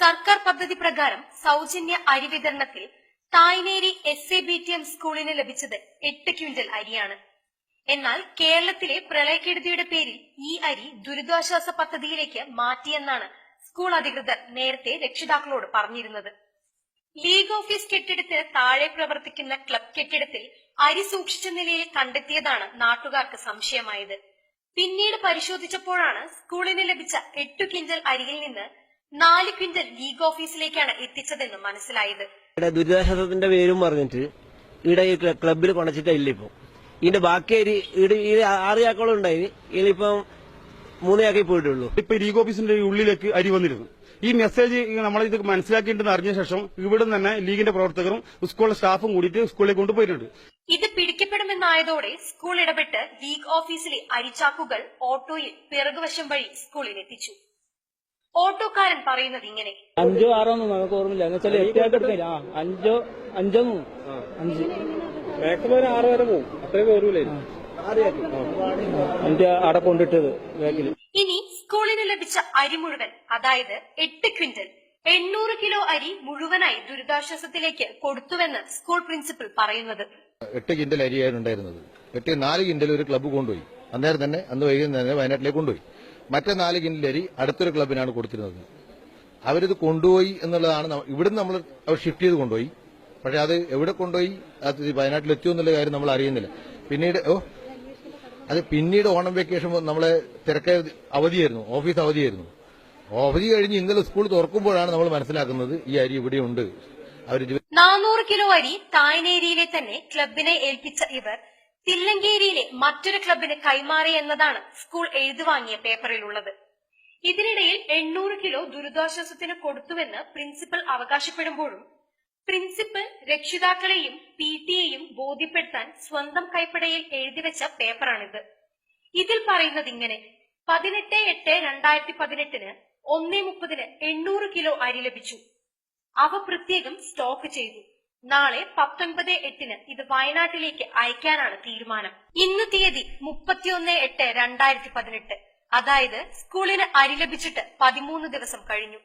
സർക്കാർ പദ്ധതി പ്രകാരം സൗജന്യ അരി വിതരണത്തിൽ Thayineri S A B T M സ്കൂളിന് ലഭിച്ചത് എട്ട് ക്വിന്റൽ അരിയാണ്. എന്നാൽ കേരളത്തിലെ പ്രളയക്കെടുതിയുടെ പേരിൽ ഈ അരി ദുരിതാശ്വാസ പദ്ധതിയിലേക്ക് മാറ്റിയെന്നാണ് സ്കൂൾ അധികൃതർ നേരത്തെ രക്ഷിതാക്കളോട് പറഞ്ഞിരുന്നത്. ലീഗ് ഓഫീസ് കെട്ടിടത്തിന് താഴെ പ്രവർത്തിക്കുന്ന ക്ലബ് കെട്ടിടത്തിൽ അരി സൂക്ഷിച്ച നിലയിൽ കണ്ടെത്തിയതാണ് നാട്ടുകാർക്ക് സംശയമായത്. പിന്നീട് പരിശോധിച്ചപ്പോഴാണ് സ്കൂളിന് ലഭിച്ച എട്ടു ക്വിന്റൽ അരിയിൽ നിന്ന് നാല് ക്വിന്റൽ ലീഗ് ഓഫീസിലേക്കാണ് എത്തിച്ചതെന്ന് മനസ്സിലായത്. ഇവിടെ ദുരിതാശ്വാസത്തിന്റെ പേരും പറഞ്ഞിട്ട് ഇവിടെ ഈ ക്ലബിൽ ക്ലബ്ബിൽ കൊണച്ചിട്ടില്ല ഇപ്പൊ. ഇതിന്റെ ബാക്കി ഇവിടെ ആറ് ചാക്കോളം ഉണ്ടായി. ഇതിലിപ്പം മൂന്ന് ചാക്കേ പോയിട്ടുള്ളൂ. ഇപ്പൊ ലീഗ് ഓഫീസിന്റെ ഉള്ളിലേക്ക് അരി വന്നിരുന്നു. ഈ മെസ്സേജ് നമ്മളിത് മനസ്സിലാക്കിയിട്ടുണ്ടെന്ന് അറിഞ്ഞ ശേഷം ഇവിടെ തന്നെ ലീഗിന്റെ പ്രവർത്തകരും സ്കൂളിലെ സ്റ്റാഫും കൂടിയിട്ട് സ്കൂളിലേക്ക് കൊണ്ടുപോയിട്ടുണ്ട്. ഇത് പിടിക്കപ്പെടുമെന്നായതോടെ സ്കൂൾ ഇടപെട്ട് ലീഗ് ഓഫീസിലെ അരിച്ചാക്കുകൾ ഓട്ടോയിൽ പിറകുവശം വഴി സ്കൂളിൽ എത്തിച്ചു ഓട്ടോക്കാരൻ പറയുന്നത് ഇങ്ങനെ. അഞ്ചോ ആറോ ഒന്നും നമുക്ക് ഓർമ്മയില്ല. എന്നുവെച്ചാൽ വെച്ചാൽ എട്ടിയായിട്ട് എടുക്കില്ല അഞ്ചോ അഞ്ചോ മൂന്ന്. അഞ്ച്. മാക്സിമം ആറ് വരെ പോകും അത്രയും വരൂലേ അഞ്ച് അവിടെ കൊണ്ടിട്ടത് ബാക്കിൽ ഇനി സ്കൂളിന് ലഭിച്ച അരി മുഴുവൻ അതായത് എട്ട് ക്വിന്റൽ എണ്ണൂറ് കിലോ അരി മുഴുവനായി ദുരിതാശ്വാസത്തിലേക്ക് കൊടുത്തുവെന്ന് സ്കൂൾ പ്രിൻസിപ്പൽ പറയുന്നത്. എട്ട് ക്വിന്റൽ അരിയായിരുന്നു ഉണ്ടായിരുന്നത്. എട്ട് നാല് ക്വിന്റൽ ഒരു ക്ലബ്ബ് കൊണ്ടുപോയി. അന്നേരം തന്നെ അന്ന് വൈകുന്നേരം വയനാട്ടിലേക്ക് കൊണ്ടുപോയി. മറ്റേ നാല് കിൻഡൽ അടുത്തൊരു ക്ലബിനാണ് കൊടുത്തിരുന്നത്. അവരിത് കൊണ്ടുപോയി എന്നുള്ളതാണ് ഇവിടെ നമ്മൾ അവർ ഷിഫ്റ്റ് ചെയ്ത് കൊണ്ടുപോയി. പക്ഷെ അത് എവിടെ കൊണ്ടുപോയി? അത് വയനാട്ടിൽ എത്തിയോ എന്നുള്ള കാര്യം നമ്മൾ അറിയുന്നില്ല. പിന്നീട് ഓ അത് പിന്നീട് ഓണം വെക്കേഷൻ നമ്മളെ തിരക്ക അവധിയായിരുന്നു ഓഫീസ് അവധിയായിരുന്നു. അവധി കഴിഞ്ഞ് ഇന്നലെ സ്കൂൾ തുറക്കുമ്പോഴാണ് നമ്മൾ മനസ്സിലാക്കുന്നത് ഈ അരി ഇവിടെയുണ്ട് അവർ നാനൂറ് കിലോ അരി തായ്നേരിയിലെ തന്നെ ക്ലബിനെ ഏൽപ്പിച്ച ഇവർ തില്ലങ്കേരിയിലെ മറ്റൊരു ക്ലബിന് കൈമാറി എന്നതാണ് സ്കൂൾ എഴുതുവാങ്ങിയ പേപ്പറിലുള്ളത്. ഇതിനിടയിൽ എണ്ണൂറ് കിലോ ദുരിതാശ്വാസത്തിന് കൊടുത്തുവെന്ന് പ്രിൻസിപ്പൽ അവകാശപ്പെടുമ്പോഴും പ്രിൻസിപ്പൽ രക്ഷിതാക്കളെയും പി ടിയെയും ബോധ്യപ്പെടുത്താൻ സ്വന്തം കൈപ്പടയിൽ എഴുതിവെച്ച പേപ്പറാണിത്. ഇതിൽ പറയുന്നത് ഇങ്ങനെ പതിനെട്ട് എട്ട് രണ്ടായിരത്തി പതിനെട്ടിന് ഒന്നേ മുപ്പതിന് എണ്ണൂറ് കിലോ അരി ലഭിച്ചു. അവ പ്രത്യേകം സ്റ്റോക്ക് ചെയ്തു. നാളെ പത്തൊൻപത് എട്ടിന് ഇത് വയനാട്ടിലേക്ക് അയക്കാനാണ് തീരുമാനം. ഇന്ന് തീയതി മുപ്പത്തിയൊന്ന് എട്ട് രണ്ടായിരത്തി പതിനെട്ട് അതായത് സ്കൂളിന് അരി ലഭിച്ചിട്ട് പതിമൂന്ന് ദിവസം കഴിഞ്ഞു.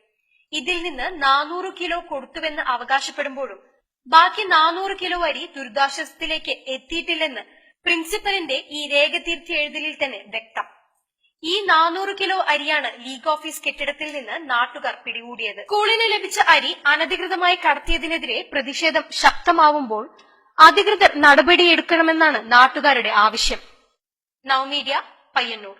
ഇതിൽ നിന്ന് നാനൂറ് കിലോ കൊടുത്തുവെന്ന് അവകാശപ്പെടുമ്പോഴും ബാക്കി നാനൂറ് കിലോ അരി ദുരിതാശ്വാസത്തിലേക്ക് എത്തിയിട്ടില്ലെന്ന് പ്രിൻസിപ്പലിന്റെ ഈ രേഖ തിരുത്തി എഴുതലിൽ തന്നെ വ്യക്തം. ഈ നാനൂറ് കിലോ അരിയാണ് ലീഗ് ഓഫീസ് കെട്ടിടത്തിൽ നിന്ന് നാട്ടുകാർ പിടികൂടിയത്. സ്കൂളിന് ലഭിച്ച അരി അനധികൃതമായി കടത്തിയതിനെതിരെ പ്രതിഷേധം ശക്തമാവുമ്പോൾ അധികൃതർ നടപടിയെടുക്കണമെന്നാണ് നാട്ടുകാരുടെ ആവശ്യം. നവമീഡിയ പയ്യന്നൂർ.